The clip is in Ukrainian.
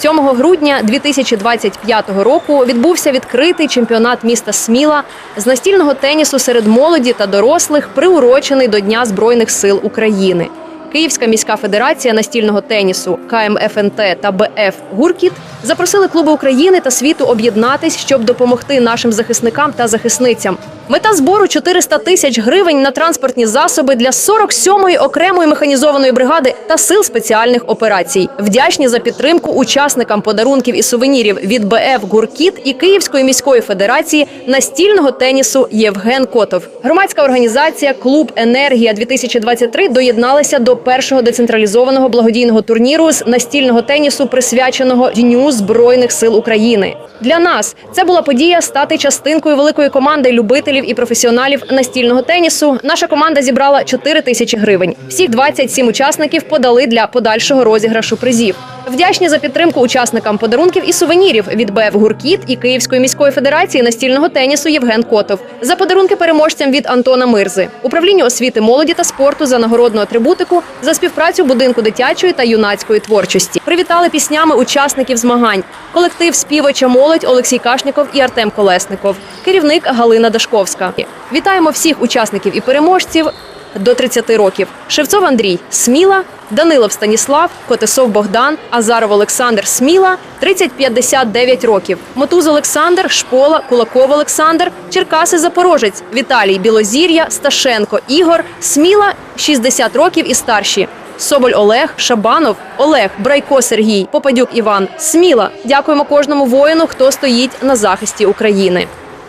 7 грудня 2025 року відбувся відкритий чемпіонат міста Сміла з настільного тенісу серед молоді та дорослих, приурочений до Дня Збройних сил України. Київська міська федерація настільного тенісу КМФНТ та БФ Гуркіт запросили клуби України та світу об'єднатись, щоб допомогти нашим захисникам та захисницям. Мета збору 400 тисяч гривень на транспортні засоби для 47-ї окремої механізованої бригади та сил спеціальних операцій. Вдячні за підтримку учасникам подарунків і сувенірів від БФ Гуркіт і Київської міської федерації настільного тенісу Євген Котов. Громадська організація Клуб Енергія 2023 доєдналася до першого децентралізованого благодійного турніру з настільного тенісу, присвяченого Дню Збройних сил України. Для нас це була подія стати частинкою великої команди любителів і професіоналів настільного тенісу. Наша команда зібрала 4 тисячі гривень. Всіх 27 учасників подали для подальшого розіграшу призів. Вдячні за підтримку учасникам подарунків і сувенірів від БФ Гуркіт і Київської міської федерації настільного тенісу Євген Котов. За подарунки переможцям від Антона Мирзи, управлінню освіти молоді та спорту за нагородну атрибутику за співпрацю будинку дитячої та юнацької творчості. Привітали піснями учасників змагань. Колектив співача молодь Олексій Кашніков і Артем Колесников, керівник Галина Дашковська. Вітаємо всіх учасників і переможців до 30 років. Шевцов Андрій Сміла, Данилов Станіслав, Котесов Богдан, Азаров Олександр Сміла 30-59 років. Мотуз Олександр, Шпола, Кулаков Олександр, Черкаси Запорожець, Віталій Білозір'я, Сташенко Ігор, Сміла 60 років і старші. Соболь Олег, Шабанов, Олег, Брайко Сергій, Попадюк Іван, Сміла. Дякуємо кожному воїну, хто стоїть на захисті України.